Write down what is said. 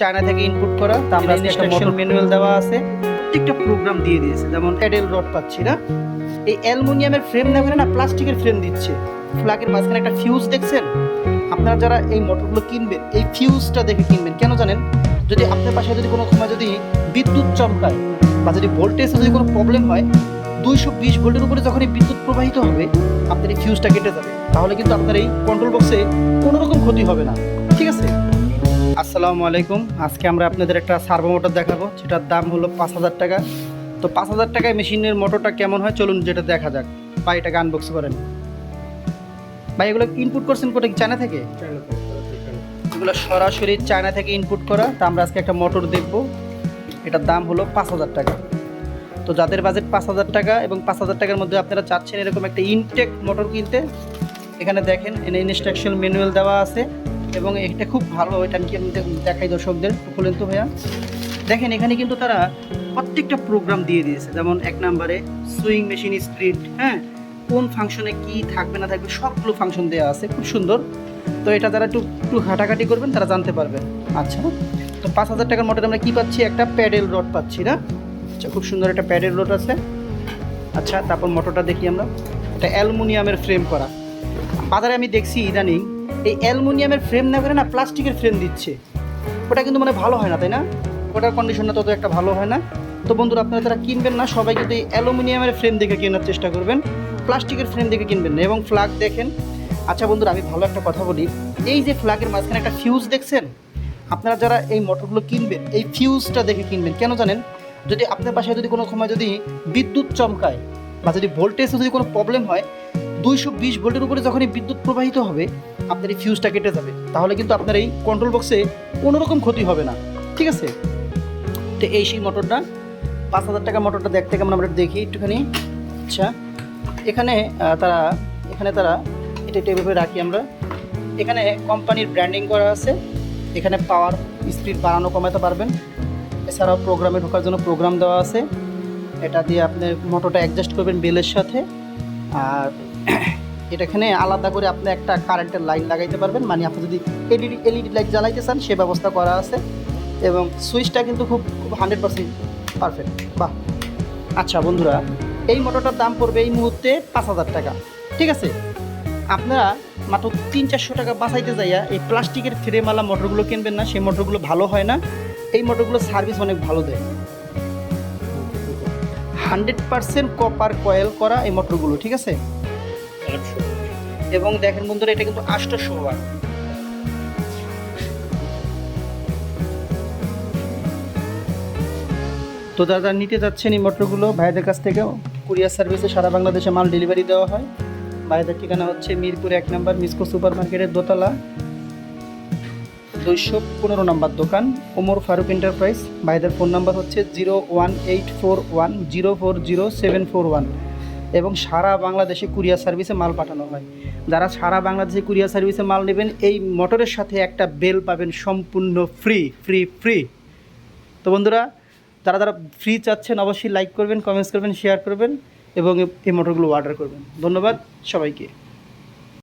China থেকে input করা। আমরা ইনস্ট্রাকশন ম্যানুয়াল দেওয়া আছে। প্রত্যেকটা প্রোগ্রাম দিয়ে দিয়েছে যেমন প্যাডেল রড পাচ্ছি না। এই অ্যালুমিনিয়ামের ফ্রেম না করে না প্লাস্টিকের ফ্রেম দিচ্ছে ফ্ল্যাগের মাঝখানে একটা ফিউজ দেখছেন? আপনারা যারা এই মোটরগুলো কিনবেন এই ফিউজটা দেখে কিনবেন। কেন জানেন? যদি আপনার পাশে যদি কোনো সময় যদি বিদ্যুৎ চমকায় বা যদি ভোল্টেজে যদি কোনো প্রবলেম হয় দুইশো বিশ ভোল্টের উপরে যখন এই বিদ্যুৎ প্রবাহিত হবে আপনার এই ফিউজটা কেটে যাবে। তাহলে কিন্তু আপনার এই কন্ট্রোল বক্সে কোনো রকম ক্ষতি হবে না। ঠিক আছে? আসসালামু আলাইকুম। আজকে আমরা আপনাদের একটা সার্ভো মোটর দেখাবো যেটার দাম হলো পাঁচ হাজার টাকা। তো পাঁচ হাজার টাকায় মেশিনের মোটরটা কেমন হয় চলুন যেটা দেখা যাক। বা এটাকে আনবক্স করেন। ভাই এগুলো ইনপুট করছেন কোটা কি চায়না থেকে? এগুলো সরাসরি চায়না থেকে ইনপুট করা। তা আমরা আজকে একটা মোটর দেখব। এটার দাম হলো পাঁচ হাজার টাকা। তো যাদের বাজেট পাঁচ হাজার টাকা এবং পাঁচ হাজার টাকার মধ্যে আপনারা চাচ্ছেন এরকম একটা ইনটেক মোটর কিনতে এখানে দেখেন এনে ইনস্ট্রাকশন ম্যানুয়াল দেওয়া আছে। এবং এটা খুব ভালো এটা আমি দেখাই দর্শকদের খুলেন তো ভাইয়া। দেখেন, এখানে কিন্তু তারা প্রত্যেকটা প্রোগ্রাম দিয়ে দিয়েছে। যেমন এক নম্বরে সুইং মেশিন স্প্রিট হ্যাঁ? কোন ফাংশনে কি থাকবে, না থাকবে, সবগুলো ফাংশন দেওয়া আছে। খুব সুন্দর। তো এটা যারা একটু একটু ঘাটাঘাটি করবেন, তারা জানতে পারবেন আচ্ছা তো পাঁচ হাজার টাকার মোটর আমরা কী পাচ্ছি? একটা প্যাডেল রড পাচ্ছি, না? আচ্ছা খুব সুন্দর একটা প্যাডেল রড আছে। আচ্ছা তারপর মোটরটা দেখি আমরা। এটা অ্যালুমিনিয়ামের ফ্রেম করা। বাজারে আমি দেখছি ইদানিং এই অ্যালুমিনিয়ামের ফ্রেম না করে না প্লাস্টিকের ফ্রেম দিচ্ছে। ওটা কিন্তু মানে ভালো হয় না, তাই না? ওটার কন্ডিশনটা তত একটা ভালো হয় না। তো বন্ধুরা, আপনারা যারা কিনবেন না, সবাই কিন্তু এই অ্যালুমিনিয়ামের ফ্রেম দেখে কেনার চেষ্টা করবেন। প্লাস্টিকের ফ্রেম দেখে কিনবেন না। এবং ফ্ল্যাগ দেখেন। আচ্ছা বন্ধুরা, আমি ভালো একটা কথা বলি। এই যে ফ্ল্যাগের মাঝখানে একটা ফিউজ দেখছেন? আপনারা যারা এই মোটরগুলো কিনবেন, এই ফিউজটা দেখে কিনবেন। কেন জানেন? যদি আপনার বাসায় যদি কোনো সময় যদি বিদ্যুৎ চমকায় বা যদি ভোল্টেজে যদি কোনো প্রবলেম হয় দুইশো বিশ ভোল্টের উপরে যখন এই বিদ্যুৎ প্রবাহিত হবে, আপনার এই ফিউজটা কেটে যাবে। তাহলে কিন্তু আপনার এই কন্ট্রোল বক্সে কোনো রকম ক্ষতি হবে না। ঠিক আছে? তো এই সেই মোটরটা পাঁচ হাজার টাকা মোটরটা দেখতে কেমন আমরা দেখি একটুখানি। আচ্ছা এখানে তারা এখানে তারা, এটা এটা এভাবে রাখি আমরা। এখানে কোম্পানির ব্র্যান্ডিং করা আছে। এখানে পাওয়ার স্পিড বাড়ানো, কমাতে পারবেন। এছাড়াও প্রোগ্রামে ঢোকার জন্য প্রোগ্রাম দেওয়া আছে। এটা দিয়ে আপনি মোটরটা অ্যাডজাস্ট করবেন বেলের সাথে। আর এটা এখানে আলাদা করে আপনি একটা কারেন্টের লাইন লাগাইতে পারবেন। মানে আপনি যদি এলইডি এলইডি লাইট জ্বালাইতে চান, সে ব্যবস্থা করা আছে। এবং সুইচটা কিন্তু খুব খুব হান্ড্রেড পার্সেন্ট পারফেক্ট বাহ! আচ্ছা বন্ধুরা, এই মোটরটার দাম পড়বে এই মুহূর্তে পাঁচ হাজার টাকা। ঠিক আছে? আপনারা মাত্র তিন চারশো টাকা বাঁচাইতে যাইয়া এই প্লাস্টিকের ফ্রেমওয়ালা মোটরগুলো কিনবেন না, সেই মোটরগুলো ভালো হয় না। এই মোটরগুলো সার্ভিস অনেক ভালো দেয়। হান্ড্রেড পার্সেন্ট কপার কয়েল করা এই মোটরগুলো, ঠিক আছে? এবং দেখেন বন্ধুরা, এটা কিন্তু আষ্টশো ওয়াট। তো দাদা নিতে যাচ্ছেন এই মোটরগুলো, ভাইদের কাছ থেকে কুরিয়ার সার্ভিসে সারা বাংলাদেশে মাল ডেলিভারি দেওয়া হয়। ভাইদের ঠিকানা হচ্ছে মিরপুর এক নম্বর মিসকো সুপার মার্কেটের দোতলা, দুইশো পনেরো নম্বর দোকান, ওমর ফারুক এন্টারপ্রাইজ। ভাইদের ফোন নাম্বার হচ্ছে zero one eight four one, zero four zero seven four one. এবং সারা বাংলাদেশে কুরিয়ার সার্ভিসে মাল পাঠানো হয়। যারা সারা বাংলাদেশে কুরিয়ার সার্ভিসে মাল নেবেন, এই মোটরের সাথে একটা বেল পাবেন সম্পূর্ণ ফ্রি ফ্রি ফ্রি তো বন্ধুরা তারা তারা ফ্রি চাচ্ছেন, অবশ্যই লাইক করবেন কমেন্টস করবেন শেয়ার করবেন এবং এই মোটরগুলো অর্ডার করবেন। ধন্যবাদ সবাইকে।